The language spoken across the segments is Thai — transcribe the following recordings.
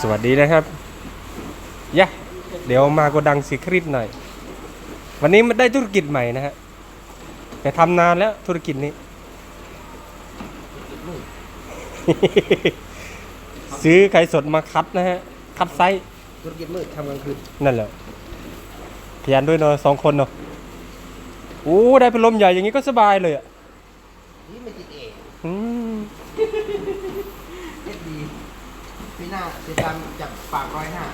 สวัสดีนะครับยะเดี๋ยวมาโกดังสีคริสหน่อย วันนี้มันได้ธุรกิจใหม่นะฮะแต่ทำนานแล้วธุรกิจนี้ ซื้อไข่สดมาคัดนะฮะ คัดไซส์ธุรกิจมืดทำกลางคืนนั่นแหละขยันด้วยเนาะสองคนเนาะโอ้ได้พัดลมใหญ่อย่างนี้ก็สบายเลยอะนี่ไม่ติดเองอืมเอ็ดดี ปีหน้าจะจำจากปากร้อยห้า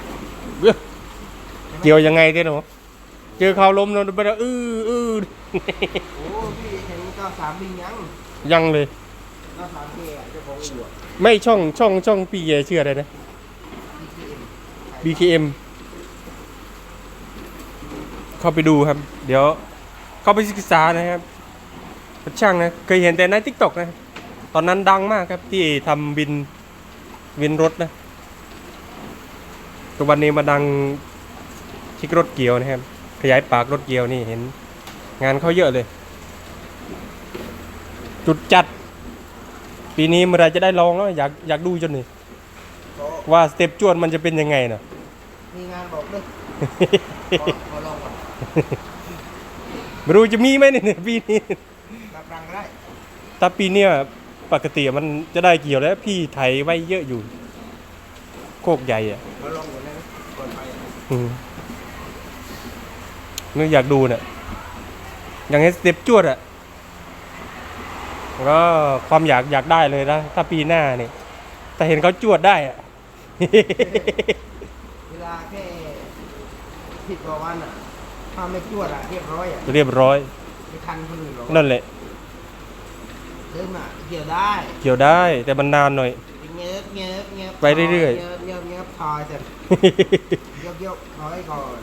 เกี่ยวยังไงเต้เนาะเจอข่าวลมเนาะไปแล้วอื้ออื้อ โอ้พี่เห็นก็สามบินยังยังเลยก็สามเกย์เจ้าของอยู่อะ ไม่ช่องช่องช่องปีเอเชื่ออะไรนะ BKM BKM เข้าไปดูครับ เดี๋ยว เข้าไปศึกษานะครับช่างนะ เคยเห็นแต่ในทิกตอกนะ ตอนนั้นดังมากครับที่ทำบิน วินรถนะตัวันนี้มาดังชิกรถเกียวนะครับ ขยายปากรถเกียวนี่เห็น งานเขาเยอะเลย จุดจัด ปีนี้เมื่อไหรจะได้ลองแล้วอยากอยากดูจนนี่ขอว่าสเต็ปจวดมันจะเป็นยังไงเนาะมีงานบอกด้วยขอขอลองก่อนไม่รู้จะมีไหมเนี่ยปีนี้รับรังได้ถ้าปีเนี้ย ปกติมันจะได้เกี่ยวแล้วพี่ไถไว้เยอะอยู่ โคกใหญ่อะขอลองก่อนนะก่อนไปอะอืมนึกอยากดูเนี่ยอย่างให้สเต็ปจวดอะก็ความอยากอยากได้เลยนะถ้าปีหน้าเนี่ยแต่เห็นเขาจวดได้อะ เวลาแค่ผิดกว่าวันอะถ้าไม่จวดอะเรียบร้อยอะเรียบร้อยไม่ทันคนอื่นหรอกนั่นแหละ เดิมอะเกี่ยวได้เกี่ยวได้แต่มันนานหน่อย เงียบเงียบเงียบไปเรื่อยๆ เงียบเงียบเงียบทอยเสร็จเงียบเงียบถอยก่อน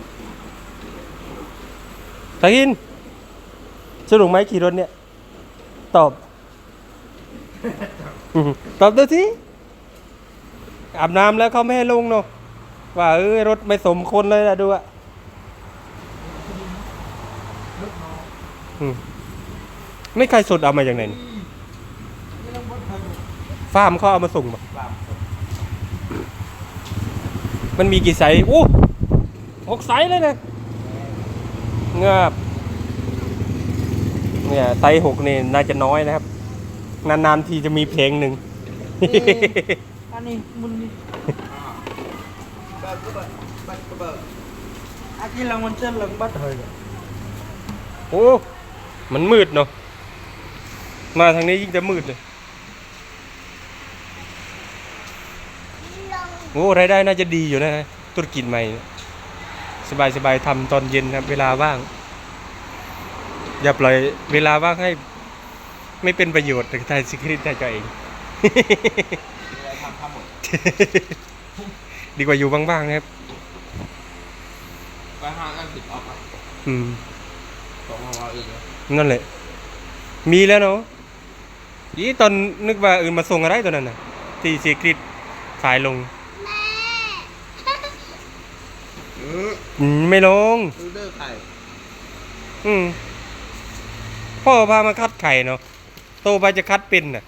ตากินสนุกไหมขี่รถเนี่ย ตอบ ตอบดูสิอาบน้ำแล้วเขาไม่ให้ลงเนาะว่าเออรถไม่สมคนเลยนะดูอะอืมไม่ใครสดเอามาอย่างไหนนี่ ฟาร์มเขาเอามาส่งมามันมีกี่ไซส์อู้หกไซส์เลยนะเงือบเนี่ยไซส์หกนี่น่าจะน้อยนะครับ นานๆทีจะมีเพลงหนึ่งอันนี้มุนนี่เบิกก็เบิกเบิกก็เบิกอากิลังมันเชิญลังบัดเฮยโอ้ มันมืดเนาะ มาทางนี้ยิ่งจะมืดเลย โอ้รายได้น่าจะดีอยู่นะธุรกิจใหม่เนี่ยสบายสบายๆทำตอนเย็นครับ เวลาว่าง อย่าปล่อยเวลาว่างให้ ไม่เป็นประโยชน์แต่ทายสิคริตได้ตัวเองอะไรทำทำหมดดีกว่าอยู่บ้างๆนะครับไปห้ากันสิบออกครับอืมสองของเราเองนะนั่นแหละ มีแล้วเนาะยี่ตอนนึกว่าอื่นมาส่งอะไรตัวนั้นน่ะ ที่ซีคริต ขายลงอืมอืมไม่ลง ดูเดอร์ไข่อืมพ่อพามาคัดไข่เนาะโตไปจะคัดเป็นน่ะ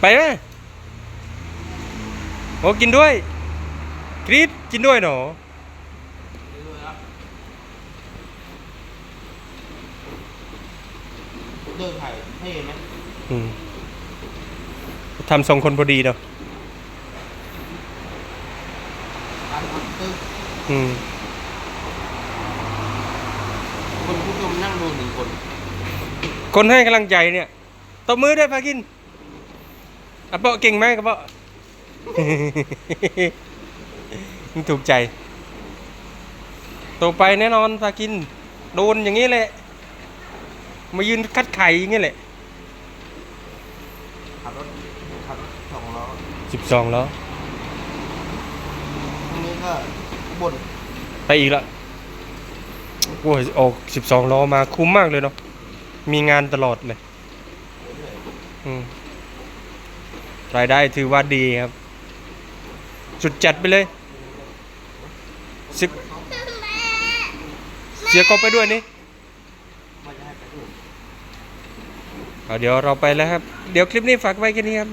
ไปไหมโอ้กินด้วยกรีดกินด้วยเนาะดูด้วยครับเดอร์ไข่เท่ไหมอืม ทำทรงคนพอดีเนาะร้านอัพตึ๊กอืม คนผู้ชมนั่งดูหนึ่งคน คนให้กำลังใจเนี่ยตบมือได้วยพากินอะเปาะเก่งไหมกระเปาะ มันถูกใจต่อไปแน่นอนพากิน โดนอย่างนี้แหละ มายืนคัดไข่อย่างนี้แหละ ขับรถขับรถสองล้อ สิบสองแล้วทีนี้ก็บ่นไปอีกละโอ้ยออกสิบสองล้อมาคุ้มมากเลยเนาะมีงานตลอดเลยอืมรายได้ถือว่าดีครับ จุดจัดไปเลยเสียเสียก็ไปด้วยนี่ว่าจะให้ไปดูเอาเดี๋ยวเราไปแล้วครับ เดี๋ยวคลิปนี้ฝากไว้แค่นี้ครับ